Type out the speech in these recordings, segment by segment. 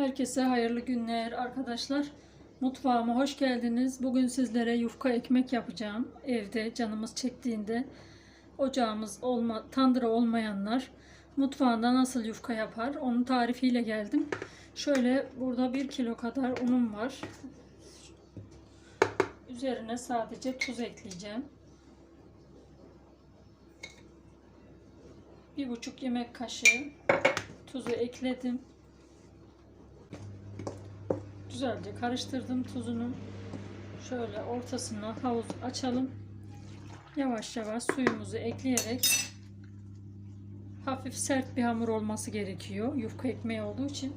Herkese hayırlı günler arkadaşlar. Mutfağıma hoş geldiniz. Bugün sizlere yufka ekmek yapacağım. Evde canımız çektiğinde ocağımız olma, tandıra olmayanlar mutfağında nasıl yufka yapar onun tarifiyle geldim. Şöyle burada 1 kilo kadar unum var. Üzerine sadece tuz ekleyeceğim. Bir buçuk yemek kaşığı tuzu ekledim. Güzelce karıştırdım tuzunu. Şöyle ortasına havuz açalım. Yavaş yavaş suyumuzu ekleyerek hafif sert bir hamur olması gerekiyor. Yufka ekmeği olduğu için.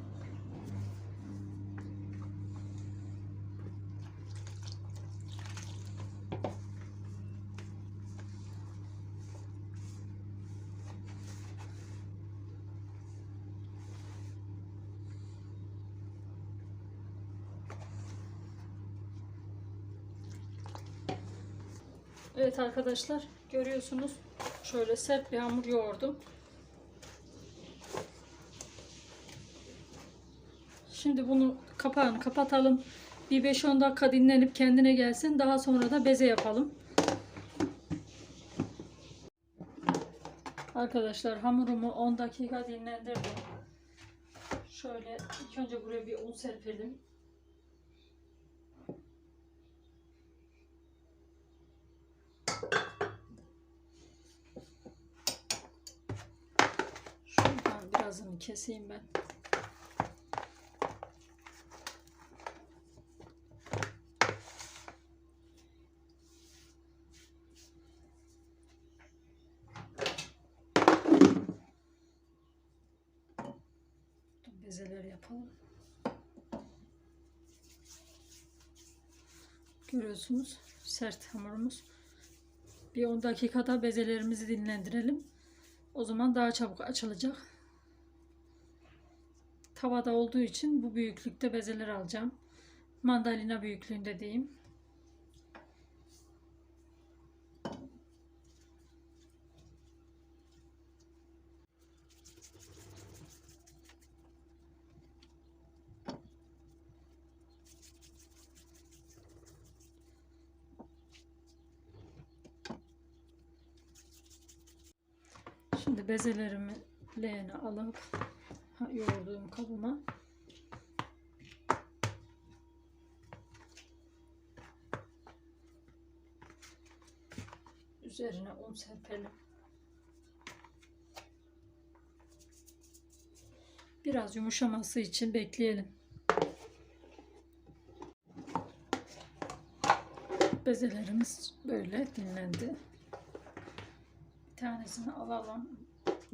Evet arkadaşlar görüyorsunuz şöyle sert bir hamur yoğurdum. Şimdi bunu kapağını kapatalım. Bir 5-10 dakika dinlenip kendine gelsin. Daha sonra da beze yapalım. Arkadaşlar hamurumu 10 dakika dinlendirdim. Şöyle ilk önce buraya bir un serpelim. Keseyim ben. Bezeler yapalım. Görüyorsunuz sert hamurumuz. Bir 10 dakikada bezelerimizi dinlendirelim. O zaman daha çabuk açılacak. Tavada olduğu için bu büyüklükte bezeler alacağım. Mandalina büyüklüğünde diyeyim. Şimdi bezelerimi leğene alıp yoğurduğum kabıma üzerine un serpelim. Biraz yumuşaması için bekleyelim. Bezelerimiz böyle dinlendi. Bir tanesini alalım.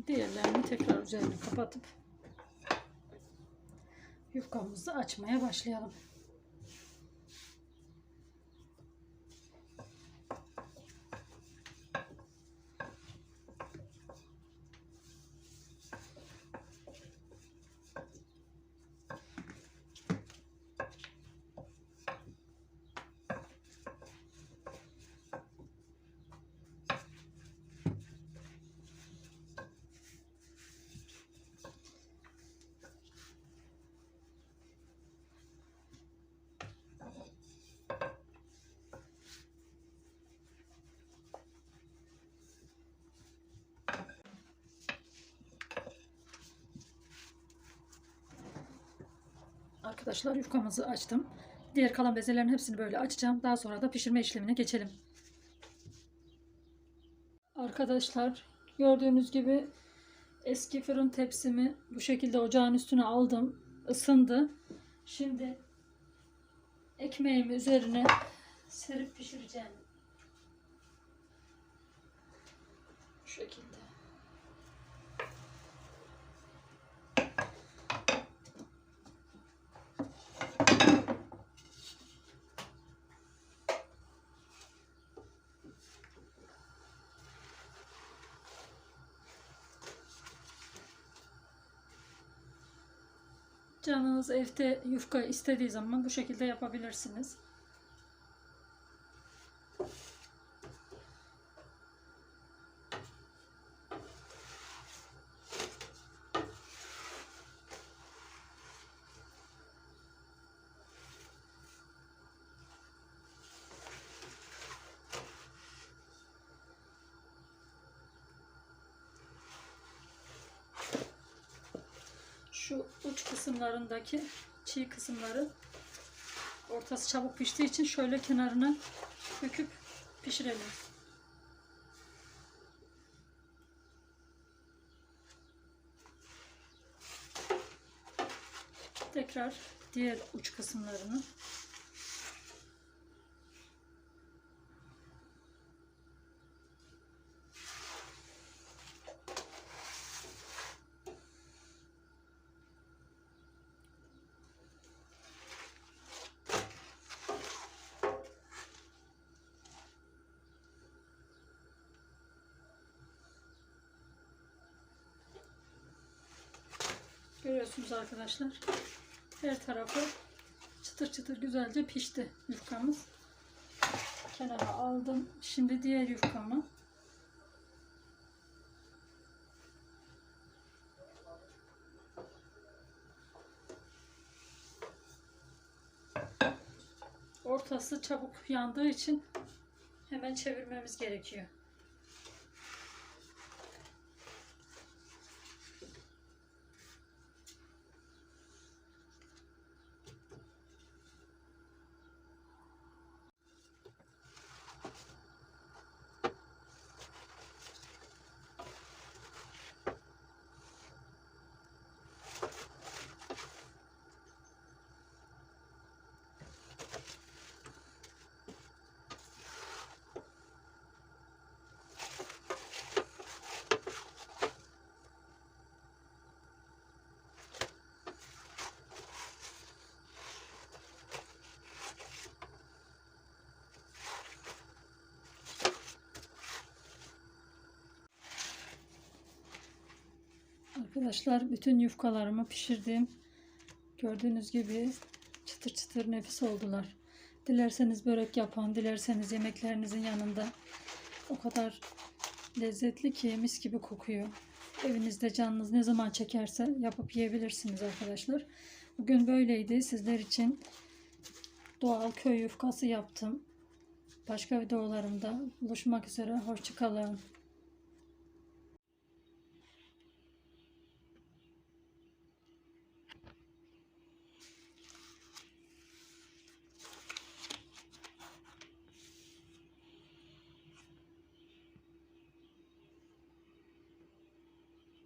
Diğerlerini tekrar üzerine kapatıp yufkamızı açmaya başlayalım. Arkadaşlar yufkamızı açtım. Diğer kalan bezelerin hepsini böyle açacağım. Daha sonra da pişirme işlemine geçelim. Arkadaşlar gördüğünüz gibi eski fırın tepsimi bu şekilde ocağın üstüne aldım. Isındı. Şimdi ekmeğimi üzerine serip pişireceğim. Şu şekilde. Canınız evde yufka istediği zaman bu şekilde yapabilirsiniz. Şu uç kısımlarındaki çiğ kısımları ortası çabuk piştiği için şöyle kenarına döküp pişirelim. Tekrar diğer uç kısımlarını Görüyorsunuz arkadaşlar. Her tarafı çıtır çıtır güzelce pişti yufkamız. Kenara aldım. Şimdi diğer yufkamı ortası çabuk yandığı için hemen çevirmemiz gerekiyor. Arkadaşlar bütün yufkalarımı pişirdim. Gördüğünüz gibi çıtır çıtır nefis oldular. Dilerseniz börek yapın, dilerseniz yemeklerinizin yanında o kadar lezzetli ki mis gibi kokuyor. Evinizde canınız ne zaman çekerse yapıp yiyebilirsiniz arkadaşlar. Bugün böyleydi. Sizler için doğal köy yufkası yaptım. Başka videolarımda buluşmak üzere. Hoşçakalın.